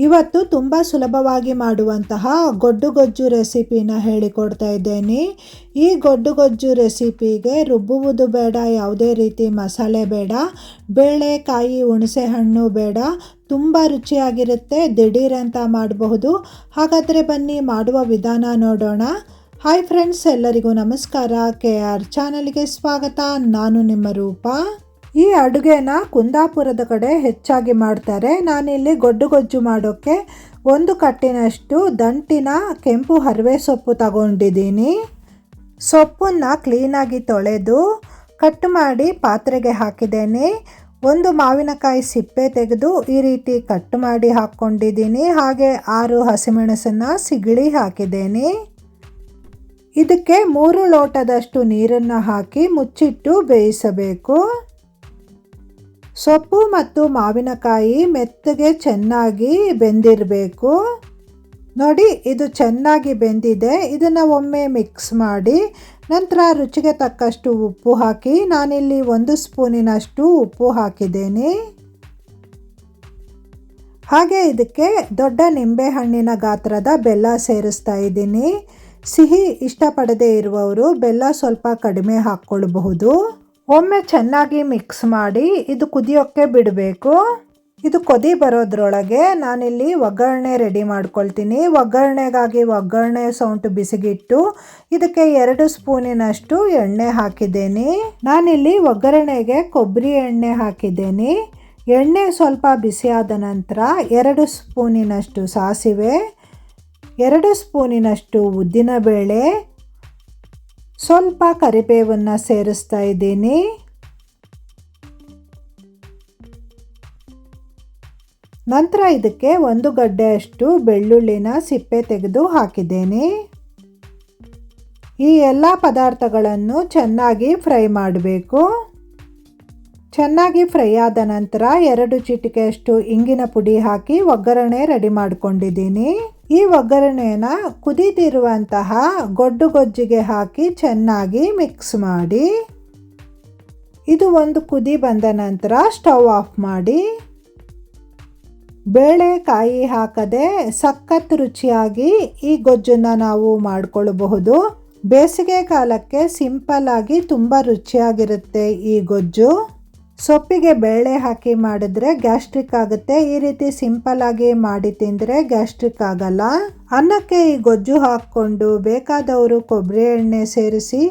ಇವತ್ತು ತುಂಬ ಸುಲಭವಾಗಿ ಮಾಡುವಂತಹ ಗೊಡ್ಡು ಗೊಜ್ಜು ರೆಸಿಪಿನ ಹೇಳಿಕೊಡ್ತಾ ಇದ್ದೇನೆ. ಈ ಗೊಡ್ಡು ಗೊಜ್ಜು ರೆಸಿಪಿಗೆ ರುಬ್ಬುವುದು ಬೇಡ, ಯಾವುದೇ ರೀತಿ ಮಸಾಲೆ ಬೇಡ ಬೇಳೆ ಕಾಯಿ ಹುಣಸೆ ಹಣ್ಣು ಬೇಡ, ತುಂಬ ರುಚಿಯಾಗಿರುತ್ತೆ, ದಿಢೀರಂತ ಮಾಡಬಹುದು. ಹಾಗಾದರೆ ಬನ್ನಿ, ಮಾಡುವ ವಿಧಾನ ನೋಡೋಣ. ಹಾಯ್ ಫ್ರೆಂಡ್ಸ್ ಎಲ್ಲರಿಗೂ ನಮಸ್ಕಾರ. ಕೆ ಆರ್ ಚಾನಲ್ಗೆ ಸ್ವಾಗತ. ನಾನು ನಿಮ್ಮ ರೂಪ. ಈ ಅಡುಗೆನ ಕುಂದಾಪುರದ ಕಡೆ ಹೆಚ್ಚಾಗಿ ಮಾಡ್ತಾರೆ. ನಾನಿಲ್ಲಿ ಗೊಡ್ಡು ಗೊಜ್ಜು ಮಾಡೋಕ್ಕೆ ಒಂದು ಕಟ್ಟಿನಷ್ಟು ದಂಟಿನ ಕೆಂಪು ಹರವೆ ಸೊಪ್ಪು ತಗೊಂಡಿದ್ದೀನಿ. ಸೊಪ್ಪನ್ನು ಕ್ಲೀನಾಗಿ ತೊಳೆದು ಕಟ್ ಮಾಡಿ ಪಾತ್ರೆಗೆ ಹಾಕಿದ್ದೇನೆ. ಒಂದು ಮಾವಿನಕಾಯಿ ಸಿಪ್ಪೆ ತೆಗೆದು ಈ ರೀತಿ ಕಟ್ ಮಾಡಿ ಹಾಕ್ಕೊಂಡಿದ್ದೀನಿ. ಹಾಗೆ ಆರು ಹಸಿಮೆಣಸನ್ನು ಸಿಗಳಿ ಹಾಕಿದ್ದೇನೆ. ಇದಕ್ಕೆ ಮೂರು ಲೋಟದಷ್ಟು ನೀರನ್ನು ಹಾಕಿ ಮುಚ್ಚಿಟ್ಟು ಬೇಯಿಸಬೇಕು. ಸೊಪ್ಪು ಮತ್ತು ಮಾವಿನಕಾಯಿ ಮೆತ್ತಗೆ ಚೆನ್ನಾಗಿ ಬೆಂದಿರಬೇಕು. ನೋಡಿ, ಇದು ಚೆನ್ನಾಗಿ ಬೆಂದಿದೆ. ಇದನ್ನು ಒಮ್ಮೆ ಮಿಕ್ಸ್ ಮಾಡಿ, ನಂತರ ರುಚಿಗೆ ತಕ್ಕಷ್ಟು ಉಪ್ಪು ಹಾಕಿ, ನಾನಿಲ್ಲಿ ಒಂದು ಸ್ಪೂನಿನಷ್ಟು ಉಪ್ಪು ಹಾಕಿದ್ದೇನೆ. ಹಾಗೆ ಇದಕ್ಕೆ ದೊಡ್ಡ ನಿಂಬೆಹಣ್ಣಿನ ಗಾತ್ರದ ಬೆಲ್ಲ ಸೇರಿಸ್ತಾ ಇದ್ದೀನಿ. ಸಿಹಿ ಇಷ್ಟಪಡದೇ ಇರುವವರು ಬೆಲ್ಲ ಸ್ವಲ್ಪ ಕಡಿಮೆ ಹಾಕ್ಕೊಳ್ಬಹುದು. ಒಮ್ಮೆ ಚೆನ್ನಾಗಿ ಮಿಕ್ಸ್ ಮಾಡಿ ಇದು ಕುದಿಯೋಕ್ಕೆ ಬಿಡಬೇಕು. ಇದು ಕೊದಿ ಬರೋದ್ರೊಳಗೆ ನಾನಿಲ್ಲಿ ಒಗ್ಗರಣೆ ರೆಡಿ ಮಾಡ್ಕೊಳ್ತೀನಿ. ಒಗ್ಗರಣೆಗಾಗಿ ಒಗ್ಗರಣೆ ಸೌಂಟು ಬಿಸಿಗಿಟ್ಟು ಇದಕ್ಕೆ ಎರಡು ಸ್ಪೂನಿನಷ್ಟು ಎಣ್ಣೆ ಹಾಕಿದ್ದೀನಿ. ನಾನಿಲ್ಲಿ ಒಗ್ಗರಣೆಗೆ ಕೊಬ್ಬರಿ ಎಣ್ಣೆ ಹಾಕಿದ್ದೀನಿ. ಎಣ್ಣೆ ಸ್ವಲ್ಪ ಬಿಸಿಯಾದ ನಂತರ ಎರಡು ಸ್ಪೂನಿನಷ್ಟು ಸಾಸಿವೆ, ಎರಡು ಸ್ಪೂನಿನಷ್ಟು ಉದ್ದಿನಬೇಳೆ ಸ್ವಲ್ಪ ಕರಿಬೇವನ್ನು ಸೇರಿಸ್ತಾ ಇದ್ದೀನಿ. ನಂತರ ಇದಕ್ಕೆ ಒಂದು ಗಡ್ಡೆಯಷ್ಟು ಬೆಳ್ಳುಳ್ಳಿನ ಸಿಪ್ಪೆ ತೆಗೆದು ಹಾಕಿದ್ದೇನೆ. ಈ ಎಲ್ಲ ಪದಾರ್ಥಗಳನ್ನು ಚೆನ್ನಾಗಿ ಫ್ರೈ ಮಾಡಬೇಕು. ಚೆನ್ನಾಗಿ ಫ್ರೈ ಆದ ನಂತರ ಎರಡು ಚಿಟಿಕೆಯಷ್ಟು ಇಂಗಿನ ಪುಡಿ ಹಾಕಿ ಒಗ್ಗರಣೆ ರೆಡಿ ಮಾಡ್ಕೊಂಡಿದ್ದೀನಿ. ಈ ಒಗ್ಗರಣೆನ ಕುದಿದಿರುವಂತಹ ಗೊಡ್ಡು ಗೊಜ್ಜಿಗೆ ಹಾಕಿ ಚೆನ್ನಾಗಿ ಮಿಕ್ಸ್ ಮಾಡಿ. ಇದು ಒಂದು ಕುದಿ ಬಂದ ನಂತರ ಸ್ಟವ್ ಆಫ್ ಮಾಡಿ. ಬೇಳೆ ಕಾಯಿ ಹಾಕದೆ ಸಖತ್ ರುಚಿಯಾಗಿ ಈ ಗೊಜ್ಜನ್ನು ನಾವು ಮಾಡಿಕೊಳ್ಳಬಹುದು ಬೇಸಿಗೆ ಕಾಲಕ್ಕೆ ಸಿಂಪಲ್ ಆಗಿ ತುಂಬ ರುಚಿಯಾಗಿರುತ್ತೆ ಈ ಗೊಜ್ಜು. ಸೊಪ್ಪಿಗೆ ಬೇಳೆ ಹಾಕಿ ಮಾಡಿದ್ರೆ ಗ್ಯಾಸ್ಟ್ರಿಕ್ ಆಗುತ್ತೆ. ಈ ರೀತಿ ಸಿಂಪಲ್ ಆಗಿ ಮಾಡಿ ತಿಂದರೆ ಗ್ಯಾಸ್ಟ್ರಿಕ್ ಆಗಲ್ಲ. ಅನ್ನಕ್ಕೆ ಈ ಗೊಜ್ಜು ಹಾಕ್ಕೊಂಡು ಬೇಕಾದವರು ಕೊಬ್ಬರಿ ಎಣ್ಣೆ ಸೇರಿಸಿ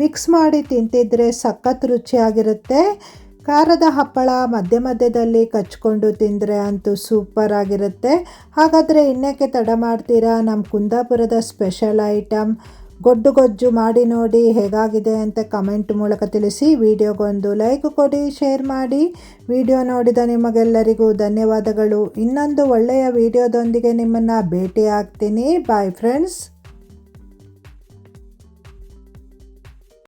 ಮಿಕ್ಸ್ ಮಾಡಿ ತಿಂತಿದ್ರೆ ಸಖತ್ ರುಚಿಯಾಗಿರುತ್ತೆ. ಖಾರದ ಹಪ್ಪಳ ಮಧ್ಯ ಮಧ್ಯದಲ್ಲಿ ಕಚ್ಕೊಂಡು ತಿಂದರೆ ಅಂತೂ ಸೂಪರ್ ಆಗಿರುತ್ತೆ. ಹಾಗಾದರೆ ಇನ್ನಕ್ಕೆ ತಡ ಮಾಡ್ತೀರಾ? ನಮ್ಮ ಕುಂದಾಪುರದ ಸ್ಪೆಷಲ್ ಐಟಮ್ ಗೊಡ್ಡು ಗೊಜ್ಜು ಮಾಡಿ ನೋಡಿ ಹೇಗಾಗಿದೆ ಅಂತ ಕಮೆಂಟ್ ಮೂಲಕ ತಿಳಿಸಿ. ವಿಡಿಯೋಗೊಂದು ಲೈಕ್ ಕೊಡಿ, ಶೇರ್ ಮಾಡಿ. ವಿಡಿಯೋ ನೋಡಿದ ನಿಮಗೆಲ್ಲರಿಗೂ ಧನ್ಯವಾದಗಳು. ಇನ್ನೊಂದು ಒಳ್ಳೆಯ ವಿಡಿಯೋದೊಂದಿಗೆ ನಿಮ್ಮನ್ನು ಭೇಟಿ ಆಗ್ತೀನಿ ಬಾಯ್ ಫ್ರೆಂಡ್ಸ್